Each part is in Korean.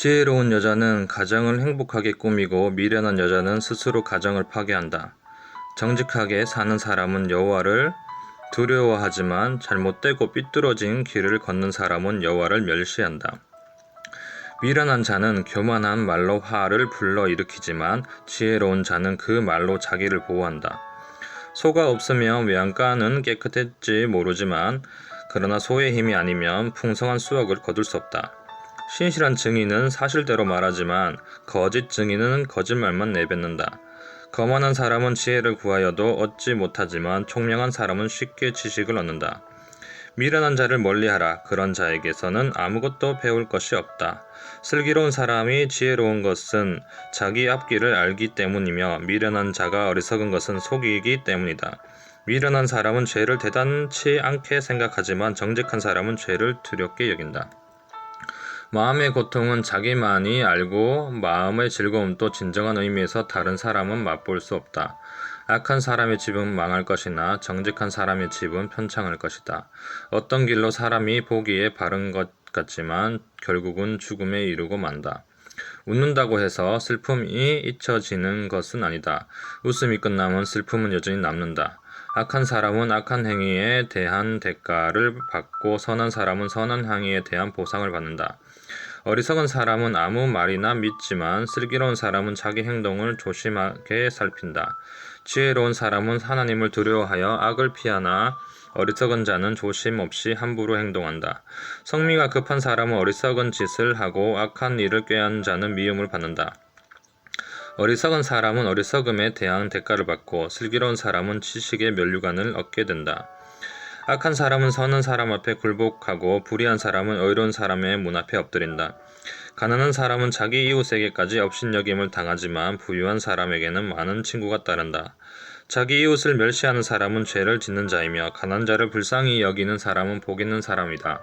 지혜로운 여자는 가정을 행복하게 꾸미고 미련한 여자는 스스로 가정을 파괴한다. 정직하게 사는 사람은 여호와를 두려워하지만 잘못되고 삐뚤어진 길을 걷는 사람은 여호와를 멸시한다. 미련한 자는 교만한 말로 화를 불러 일으키지만 지혜로운 자는 그 말로 자기를 보호한다. 소가 없으면 외양간은 깨끗했지 모르지만 그러나 소의 힘이 아니면 풍성한 수확을 거둘 수 없다. 신실한 증인은 사실대로 말하지만 거짓 증인은 거짓말만 내뱉는다. 거만한 사람은 지혜를 구하여도 얻지 못하지만 총명한 사람은 쉽게 지식을 얻는다. 미련한 자를 멀리하라. 그런 자에게서는 아무것도 배울 것이 없다. 슬기로운 사람이 지혜로운 것은 자기 앞길을 알기 때문이며 미련한 자가 어리석은 것은 속이기 때문이다. 미련한 사람은 죄를 대단치 않게 생각하지만 정직한 사람은 죄를 두렵게 여긴다. 마음의 고통은 자기만이 알고 마음의 즐거움도 진정한 의미에서 다른 사람은 맛볼 수 없다. 악한 사람의 집은 망할 것이나 정직한 사람의 집은 편창할 것이다. 어떤 길로 사람이 보기에 바른 것 같지만 결국은 죽음에 이르고 만다. 웃는다고 해서 슬픔이 잊혀지는 것은 아니다. 웃음이 끝나면 슬픔은 여전히 남는다. 악한 사람은 악한 행위에 대한 대가를 받고 선한 사람은 선한 행위에 대한 보상을 받는다. 어리석은 사람은 아무 말이나 믿지만 슬기로운 사람은 자기 행동을 조심하게 살핀다. 지혜로운 사람은 하나님을 두려워하여 악을 피하나 어리석은 자는 조심 없이 함부로 행동한다. 성미가 급한 사람은 어리석은 짓을 하고 악한 일을 꾀한 자는 미움을 받는다. 어리석은 사람은 어리석음에 대한 대가를 받고 슬기로운 사람은 지식의 면류관을 얻게 된다. 악한 사람은 선한 사람 앞에 굴복하고 불의한 사람은 의로운 사람의 문 앞에 엎드린다. 가난한 사람은 자기 이웃에게까지 업신여김을 당하지만 부유한 사람에게는 많은 친구가 따른다. 자기 이웃을 멸시하는 사람은 죄를 짓는 자이며 가난한 자를 불쌍히 여기는 사람은 복 있는 사람이다.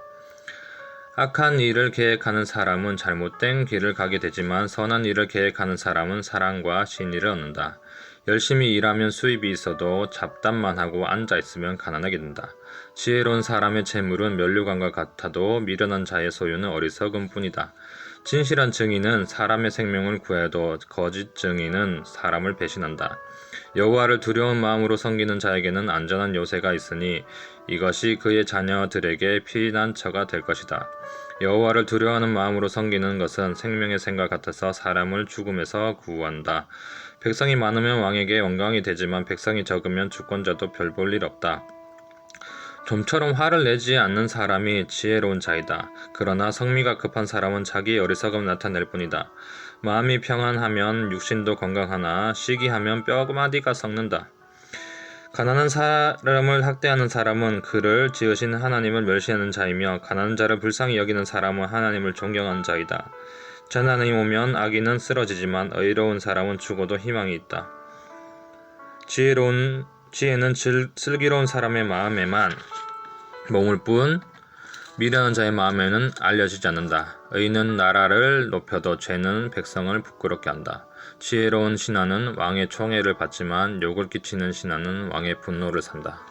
악한 일을 계획하는 사람은 잘못된 길을 가게 되지만 선한 일을 계획하는 사람은 사랑과 진리를 얻는다. 열심히 일하면 수입이 있어도 잡담만 하고 앉아 있으면 가난하게 된다. 지혜로운 사람의 재물은 면류관과 같아도 미련한 자의 소유는 어리석음 뿐이다. 진실한 증인은 사람의 생명을 구해도 거짓 증인은 사람을 배신한다. 여호와를 두려운 마음으로 섬기는 자에게는 안전한 요새가 있으니 이것이 그의 자녀들에게 피난처가 될 것이다. 여호와를 두려워하는 마음으로 섬기는 것은 생명의 생각 같아서 사람을 죽음에서 구한다. 백성이 많으면 왕에게 영광이 되지만 백성이 적으면 주권자도 별 볼 일 없다. 좀처럼 화를 내지 않는 사람이 지혜로운 자이다. 그러나 성미가 급한 사람은 자기의 어리석음 나타낼 뿐이다. 마음이 평안하면 육신도 건강하나 시기하면 뼈마디가 썩는다. 가난한 사람을 학대하는 사람은 그를 지으신 하나님을 멸시하는 자이며 가난한 자를 불쌍히 여기는 사람은 하나님을 존경하는 자이다. 재난이 오면 악인은 쓰러지지만 의로운 사람은 죽어도 희망이 있다. 지혜로운 지혜는 질, 슬기로운 사람의 마음에만 머물 뿐 미련한 자의 마음에는 알려지지 않는다. 의는 나라를 높여도 죄는 백성을 부끄럽게 한다. 지혜로운 신하는 왕의 총애를 받지만 욕을 끼치는 신하는 왕의 분노를 산다.